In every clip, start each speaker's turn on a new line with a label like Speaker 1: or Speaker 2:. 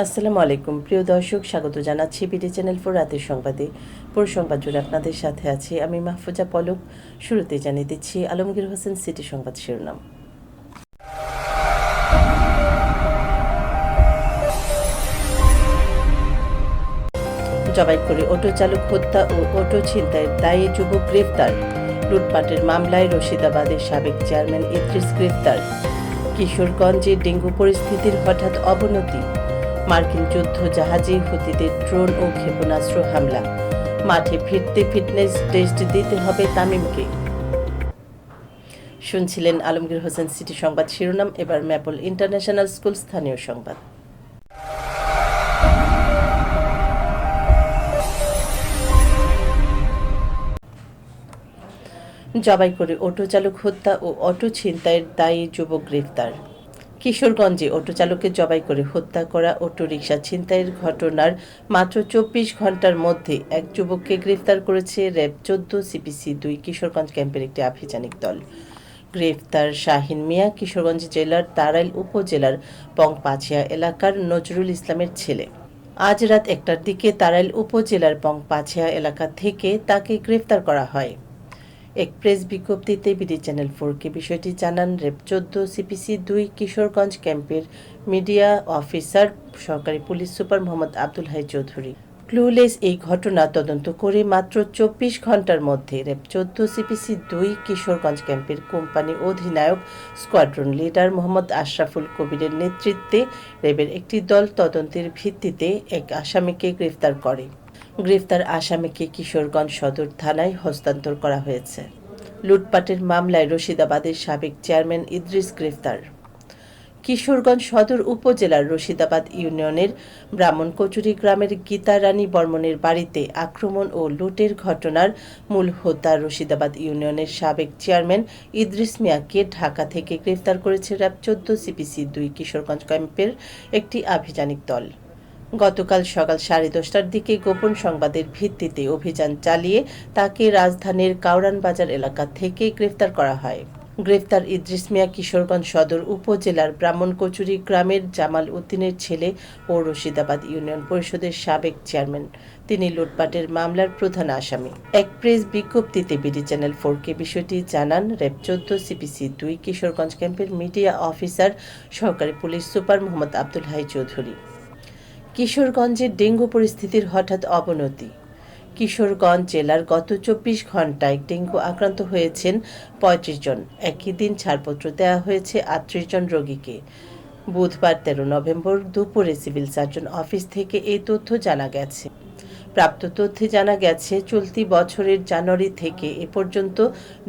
Speaker 1: আসসালামু আলাইকুম। প্রিয় দর্শক, স্বাগত জানাচ্ছি বিডি চ্যানেল ফোর রাতের সংবাদে। পুরো সংবাদ জুড়ে আপনাদের সাথে আছি আমি মাহফুজা পলক। শুরুতে জানিয়ে দিচ্ছি আলমগীর হোসেন সিটি সংবাদ শিরোনাম। জবাই করে অটো চালক হত্যা ও অটো ছিনতাইয়ের দায়ে যুবক গ্রেফতার। লুটপাটের মামলায় রশিদাবাদের সাবেক চেয়ারম্যান ইদ্রিস গ্রেফতার। কিশোরগঞ্জে ডেঙ্গু পরিস্থিতির হঠাৎ অবনতি। মার্কিন যুদ্ধ জাহাজে হুতিদের ড্রোন ও ক্ষেপণাস্ত্র হামলা। মাঠে ফিরতে ফিটনেস টেস্ট দিতে হবে তামিমকে। শুনছিলেন আলমগীর হোসেন সিটি সংবাদ শিরোনাম, এবার ম্যাপল ইন্টারন্যাশনাল স্কুল স্থানীয় সংবাদ। জবাই করে অটো চালক হত্যা ও অটো ছিনতাইয়ের দায়ী যুবক গ্রেফতার। কিশোরগঞ্জে অটো চালককে জবাই করে হত্যা করা অটো রিকশা ছিনতাইয়ের ঘটনার মাত্র চব্বিশ ঘণ্টার মধ্যে এক যুবককে গ্রেফতার করেছে র্যাব চোদ্দ সিপিসি দুই কিশোরগঞ্জ ক্যাম্পের একটি আভিযানিক দল। গ্রেফতার শাহিন মিয়া কিশোরগঞ্জ জেলার তারাইল উপজেলার পংপাছিয়া এলাকার নজরুল ইসলামের ছেলে। আজ রাত একটার দিকে তারাইল উপজেলার পংপাছিয়া এলাকা থেকে তাকে গ্রেফতার করা হয়। এক প্রেস বিজ্ঞপ্তিতে বিডি চ্যানেল ফোরকে বিষয়টি জানান, রেপ চোদ্দ সিপিসি দুই কিশোরগঞ্জ ক্যাম্পের মিডিয়া অফিসার সরকারি police super Mohammad Abdul Hai Chowdhury. Clueless এই ঘটনা তদন্ত করে মাত্র চব্বিশ ঘণ্টার মধ্যে রেপ চোদ্দ সিপিসি দুই কিশোরগঞ্জ ক্যাম্পের কোম্পানি অধিনায়ক স্কোয়াড্রন লিডার মোহাম্মদ আশরাফুল কবিরের নেতৃত্বে রেবের একটি দল তদন্তের ভিত্তিতে এক আসামিকে গ্রেফতার করে। গ্রেফতার আসামিকে কিশোরগঞ্জ সদর থানায় হস্তান্তর করা হয়েছে। লুটপাটের মামলায় রশিদাবাদের সাবেক চেয়ারম্যান ইদ্রিস গ্রেফতার। কিশোরগঞ্জ সদর উপজেলার রশিদাবাদ ইউনিয়নের ব্রাহ্মণকচুরি গ্রামের গীতা রানী বর্মনের বাড়িতে আক্রমণ ও লুটের ঘটনার মূল হোতা রশিদাবাদ ইউনিয়নের সাবেক চেয়ারম্যান ইদ্রিস মিয়াকে ঢাকা থেকে গ্রেফতার করেছে র্যাব চোদ্দ সিপিসি দুই কিশোরগঞ্জ ক্যাম্পের একটি আভিযানিক দল। গতকাল সকাল সাড়ে দশটার দিকে গোপন সংবাদের ভিত্তিতে অভিযান চালিয়ে তাকে রাজধানীর কাউরান বাজার এলাকা থেকে গ্রেফতার করা হয়। গ্রেফতার ইদ্রিস মিয়া কিশোরগঞ্জ সদর উপজেলার ব্রাহ্মণকচুরি গ্রামের জামাল উদ্দিনের ছেলে ও রশিদাবাদ ইউনিয়ন পরিষদের সাবেক চেয়ারম্যান। তিনি লুটপাটের মামলার প্রধান আসামি। এক প্রেস বিজ্ঞপ্তিতে বিডি চ্যানেল ফোরকে বিষয়টি জানান, র্যাব চোদ্দ, সিপিসি দুই, কিশোরগঞ্জ ক্যাম্পের মিডিয়া অফিসার, সহকারী পুলিশ সুপার মোহাম্মদ আব্দুল হাই চৌধুরী। কিশোরগঞ্জের ডেঙ্গু পরিস্থিতির হঠাৎ অবনতি। কিশোরগঞ্জ জেলার গত চব্বিশ ঘন্টায় ডেঙ্গু আক্রান্ত হয়েছেন পঁয়ত্রিশ জন। একই দিন ছাড়পত্র দেওয়া হয়েছে আটত্রিশ জন রোগীকে। বুধবার তেরো নভেম্বর দুপুরে সিভিল সার্জন অফিস থেকে এই তথ্য জানা গেছে। প্রাপ্ত তথ্যে জানা গেছে, চলতি বছরের জানুয়ারি থেকে এ পর্যন্ত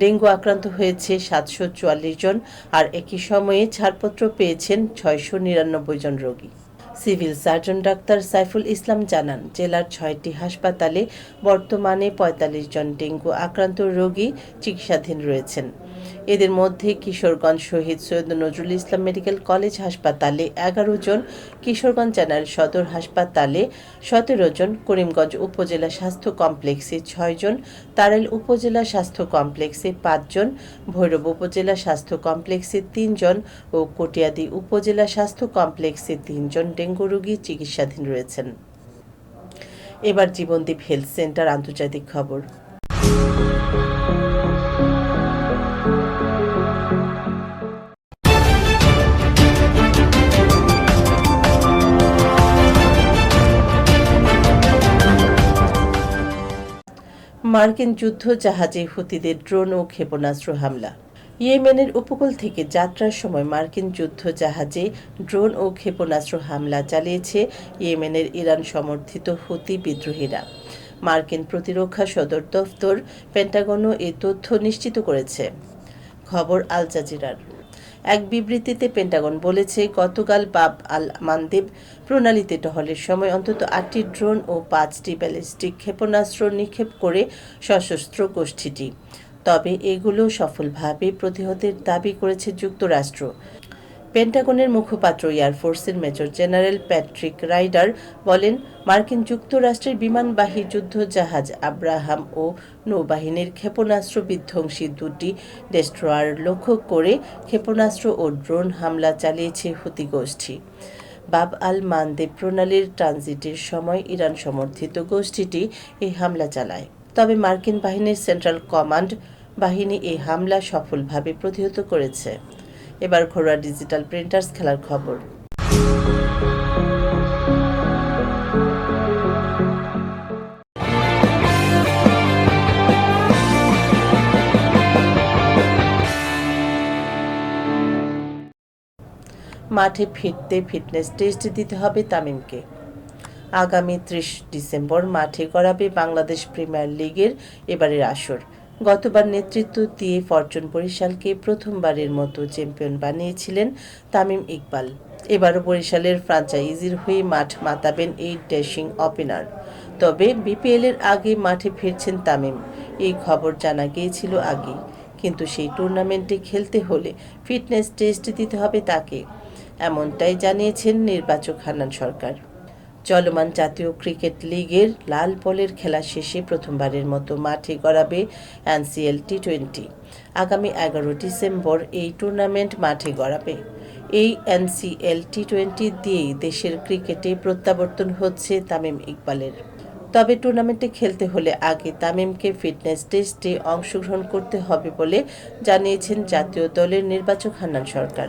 Speaker 1: ডেঙ্গু আক্রান্ত হয়েছে সাতশো চুয়াল্লিশ জন আর একই সময়ে ছাড়পত্র পেয়েছেন ছয়শো নিরানব্বই জন রোগী। Civil surgeon doctor Saiful Islam জানান, জেলার ছয়টি হাসপাতালে বর্তমানে পঁয়তাল্লিশ জন ডেঙ্গু আক্রান্ত রোগী চিকিৎসাধীন রয়েছেন। এদের মধ্যে কিশোরগঞ্জ শহীদ সৈয়দ নজরুল ইসলাম মেডিকেল কলেজ হাসপাতালে এগারো জন, কিশোরগঞ্জ জেনারেল সদর হাসপাতালে সতেরো জন, করিমগঞ্জ উপজেলা স্বাস্থ্য কমপ্লেক্সে ছয়জন তারাইল উপজেলা স্বাস্থ্য কমপ্লেক্সে পাঁচজন ভৈরব উপজেলা স্বাস্থ্য কমপ্লেক্সে তিনজন ও কটিয়াদি উপজেলা স্বাস্থ্য কমপ্লেক্সে তিনজন ডেঙ্গু রোগী চিকিৎসাধীন রয়েছেন। এবার জীবনদীপ হেলথ সেন্টার আন্তর্জাতিক খবর। মার্কিন যুদ্ধ জাহাজে হুতিদের ড্রোন ও ক্ষেপণাস্ত্র হামলা। ইয়েমেনের উপকূল থেকে যাত্রার সময় মার্কিন যুদ্ধ জাহাজে ড্রোন ও ক্ষেপণাস্ত্র হামলা চালিয়েছে ইয়েমেনের ইরান সমর্থিত হুতি বিদ্রোহীরা। মার্কিন প্রতিরক্ষা সদর দফতর পেন্টাগনও এই তথ্য নিশ্চিত করেছে। খবর আল জাজিরার। এক বিবৃতিতে পেন্টাগন বলেছে, গতকাল বাব আল মানদেব প্রণালীতে টহলের সময় অন্তত আটটি ড্রোন ও পাঁচটি ব্যালিস্টিক ক্ষেপণাস্ত্র নিক্ষেপ করে সশস্ত্র গোষ্ঠীটি। তবে এগুলো সফলভাবে প্রতিহতের দাবি করেছে যুক্তরাষ্ট্র। পেন্টাগনের মুখপাত্র এয়ারফোর্সের মেজর জেনারেল প্যাট্রিক রাইডার বলেন, মার্কিন যুক্তরাষ্ট্রের বিমানবাহী যুদ্ধ জাহাজ আব্রাহাম ও নৌবাহিনীর ক্ষেপণাস্ত্র বিধ্বংসী দুটি ডেস্ট্রয়ার লক্ষ্য করে ক্ষেপণাস্ত্র ও ড্রোন হামলা চালিয়েছে হুতি গোষ্ঠী। বাব আল মানদেব প্রণালীর ট্রানজিটের সময় ইরান সমর্থিত গোষ্ঠীটি এই হামলা চালায়। তবে মার্কিন বাহিনীর সেন্ট্রাল কমান্ড বাহিনী এই হামলা সফলভাবে প্রতিহত করেছে। এবার ঘরোয়া ডিজিটাল প্রিন্টার্স খেলার খবর। মাঠে ফিরতে ফিটনেস টেস্ট দিতে হবে তামিমকে। আগামী ত্রিশ ডিসেম্বর মাঠে গড়াবে বাংলাদেশ প্রিমিয়ার লিগের এবারের আসর। গতবার নেতৃত্ব দিয়ে ফরচুন বরিশালকে প্রথমবারের মতো চ্যাম্পিয়ন বানিয়েছিলেন তামিম ইকবাল। এবারও বরিশালের ফ্রাঞ্চাইজির হয়ে মাঠ মাতাবেন এই ড্যাশিং ওপেনার। তবে বিপিএল এর আগে মাঠে ফিরছেন তামিম। এই খবর জানা গিয়েছিল আগেই। কিন্তু সেই টুর্নামেন্টে খেলতে হলে ফিটনেস টেস্ট দিতে হবে তাকে। এমনটাই জানিয়েছেন নির্বাচক হান্নান সরকার। চলমান জাতীয় ক্রিকেট লিগের লাল বলের খেলা শেষে প্রথমবারের মতো মাঠে গড়াবে এনসিএল টি টোয়েন্টি আগামী এগারো ডিসেম্বর এই টুর্নামেন্ট মাঠে গড়াবে। এই এনসিএল টি টোয়েন্টি দিয়েই দেশের ক্রিকেটে প্রত্যাবর্তন হচ্ছে তামিম ইকবালের। তবে টুর্নামেন্টে খেলতে হলে আগে তামিমকে ফিটনেস টেস্টে অংশগ্রহণ করতে হবে বলে জানিয়েছেন জাতীয় দলের নির্বাচক হান্নান সরকার।